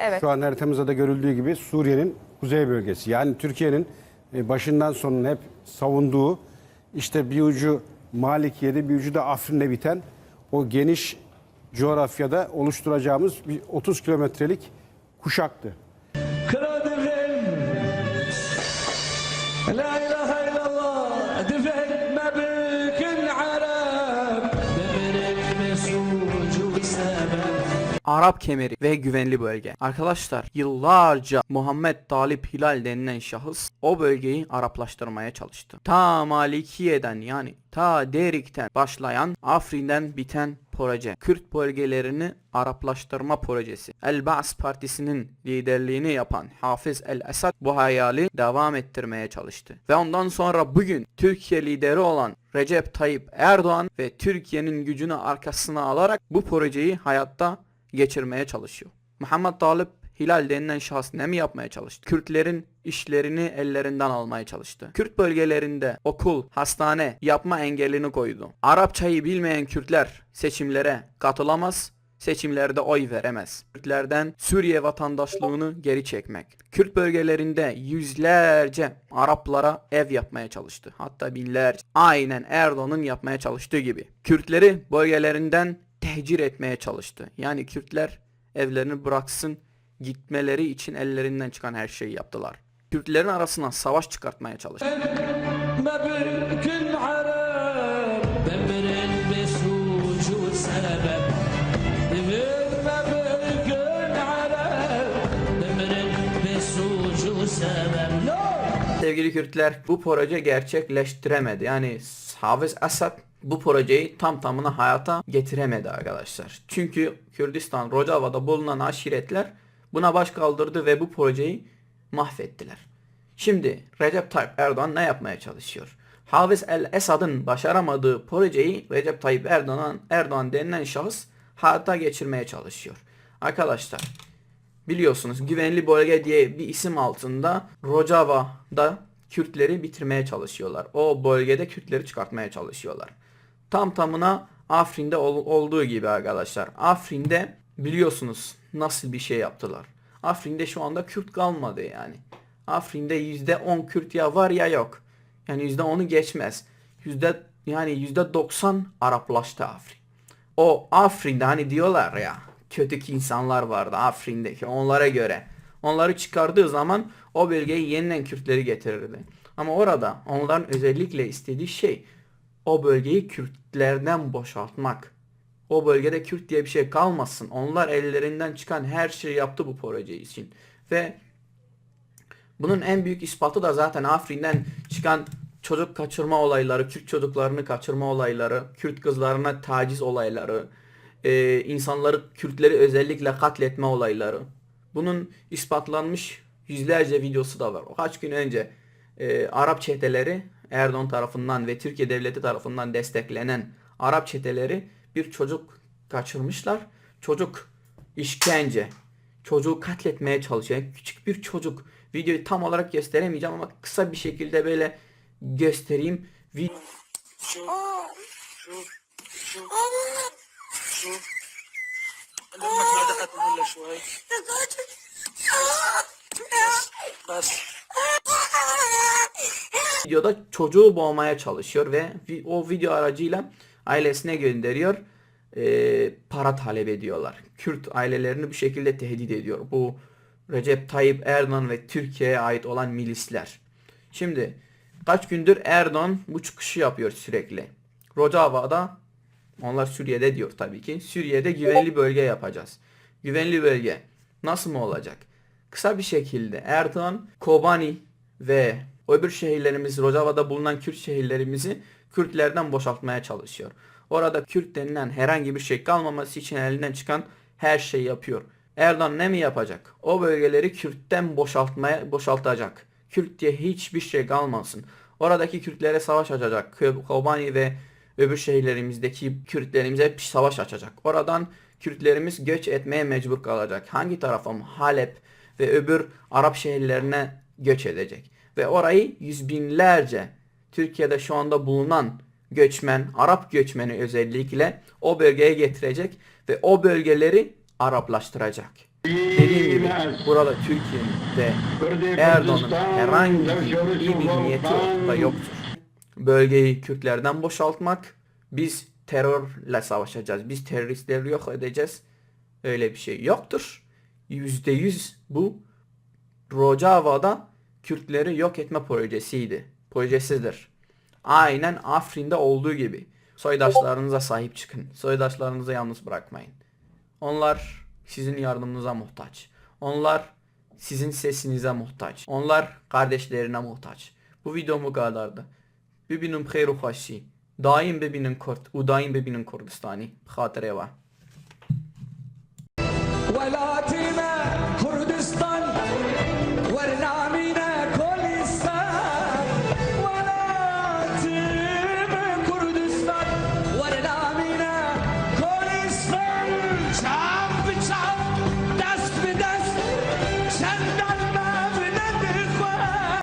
evet. Şu an haritamızda da görüldüğü gibi Suriye'nin kuzey bölgesi. Yani Türkiye'nin e, başından sonuna hep savunduğu işte bir ucu Malikiye'de bir ucu da Afrin'de biten o geniş coğrafyada oluşturacağımız bir 30 kilometrelik kuşaktı. Arap kemeri ve güvenli bölge. Arkadaşlar yıllarca Muhammed Talip Hilal denilen şahıs o bölgeyi Araplaştırmaya çalıştı. Ta Malikiye'den yani ta Derik'ten başlayan Afrin'den biten proje. Kürt bölgelerini Araplaştırma projesi. El-Ba's partisinin liderliğini yapan Hafız el-Esad bu hayali devam ettirmeye çalıştı. Ve ondan sonra bugün Türkiye lideri olan Recep Tayyip Erdoğan ve Türkiye'nin gücünü arkasına alarak bu projeyi hayatta geçirmeye çalışıyor. Muhammed Talip Hilal denilen şahıs ne mi yapmaya çalıştı? Kürtlerin işlerini ellerinden almaya çalıştı. Kürt bölgelerinde okul, hastane yapma engelini koydu. Arapçayı bilmeyen Kürtler seçimlere katılamaz, seçimlerde oy veremez. Kürtlerden Suriye vatandaşlığını geri çekmek. Kürt bölgelerinde yüzlerce Araplara ev yapmaya çalıştı. Hatta binlerce. Aynen Erdoğan'ın yapmaya çalıştığı gibi. Kürtleri bölgelerinden tehcir etmeye çalıştı. Yani Kürtler evlerini bıraksın gitmeleri için ellerinden çıkan her şeyi yaptılar. Kürtlerin arasından savaş çıkartmaya çalıştı. Sevgili Kürtler bu proje gerçekleştiremedi. Yani Hafız Asad bu projeyi tam tamına hayata getiremedi arkadaşlar. Çünkü Kürdistan Rojava'da bulunan aşiretler buna baş kaldırdı ve bu projeyi mahvettiler. Şimdi Recep Tayyip Erdoğan ne yapmaya çalışıyor? Hafız el-Esad'ın başaramadığı projeyi Recep Tayyip Erdoğan, Erdoğan denilen şahıs hayata geçirmeye çalışıyor. Arkadaşlar biliyorsunuz güvenli bölge diye bir isim altında Rojava'da Kürtleri bitirmeye çalışıyorlar. O bölgede Kürtleri çıkartmaya çalışıyorlar. Tam tamına Afrin'de ol- olduğu gibi arkadaşlar. Afrin'de biliyorsunuz nasıl bir şey yaptılar. Afrin'de şu anda Kürt kalmadı yani. Afrin'de %10 Kürt ya var ya yok. Yani %10'u geçmez. Yüzde yani %90 Araplaştı Afrin. O Afrin'de hani diyorlar ya kötü insanlar vardı Afrin'deki onlara göre. Onları çıkardığı zaman o bölgeye yeniden Kürtleri getirirdi. Ama orada onların özellikle istediği şey o bölgeyi Kürtlerden boşaltmak. O bölgede Kürt diye bir şey kalmasın. Onlar ellerinden çıkan her şeyi yaptı bu proje için. Ve bunun en büyük ispatı da zaten Afrin'den çıkan çocuk kaçırma olayları, Kürt çocuklarını kaçırma olayları, Kürt kızlarına taciz olayları, e, insanları, Kürtleri özellikle katletme olayları. Bunun ispatlanmış yüzlerce videosu da var. Kaç gün önce e, Arap çeteleri Erdoğan tarafından ve Türkiye devleti tarafından desteklenen Arap çeteleri bir çocuk kaçırmışlar. Çocuk işkence, çocuğu katletmeye çalışıyor. Küçük bir çocuk. Videoyu tam olarak gösteremeyeceğim ama kısa bir şekilde böyle göstereyim. Video... بس videoda çocuğu boğmaya çalışıyor ve o video aracıyla ailesine gönderiyor. Ee, para talep ediyorlar. Kürt ailelerini bu şekilde tehdit ediyor. Bu Recep Tayyip Erdoğan ve Türkiye'ye ait olan milisler. Şimdi kaç gündür Erdoğan bu çıkışı yapıyor sürekli. Rojava'da onlar Suriye'de diyor tabii ki. Suriye'de güvenli bölge yapacağız. Güvenli bölge nasıl mı olacak? Kısa bir şekilde Erdoğan, Kobani ve öbür şehirlerimiz, Rojava'da bulunan Kürt şehirlerimizi Kürtlerden boşaltmaya çalışıyor. Orada Kürt denilen herhangi bir şey kalmaması için elinden çıkan her şeyi yapıyor. Erdoğan ne mi yapacak? O bölgeleri Kürt'ten boşaltmaya boşaltacak. Kürt diye hiçbir şey kalmasın. Oradaki Kürtlere savaş açacak. Kobani ve öbür şehirlerimizdeki Kürtlerimize savaş açacak. Oradan Kürtlerimiz göç etmeye mecbur kalacak. Hangi tarafa mı? Halep ve öbür Arap şehirlerine göç edecek. Ve orayı yüz binlerce Türkiye'de şu anda bulunan göçmen, Arap göçmeni özellikle o bölgeye getirecek ve o bölgeleri Araplaştıracak. Dediğim gibi burada Türkiye'nin ve Erdoğan'ın herhangi bir iyi bir niyeti ortada yoktur. Bölgeyi Kürtlerden boşaltmak, biz terörle savaşacağız, biz teröristleri yok edeceğiz. Öyle bir şey yoktur. Yüzde yüz bu Rojava'da Kürtleri yok etme projesiydi. Projesidir. Aynen Afrin'de olduğu gibi. Soydaşlarınıza sahip çıkın. Soydaşlarınızı yalnız bırakmayın. Onlar sizin yardımınıza muhtaç. Onlar sizin sesinize muhtaç. Onlar kardeşlerine muhtaç. Bu videom bu kadardı. Bibinum hayru haşi. Daim bibinin kurt. Udaim bibinin kurdistani. Hatireva. ولاتنا كردستان ورنامينا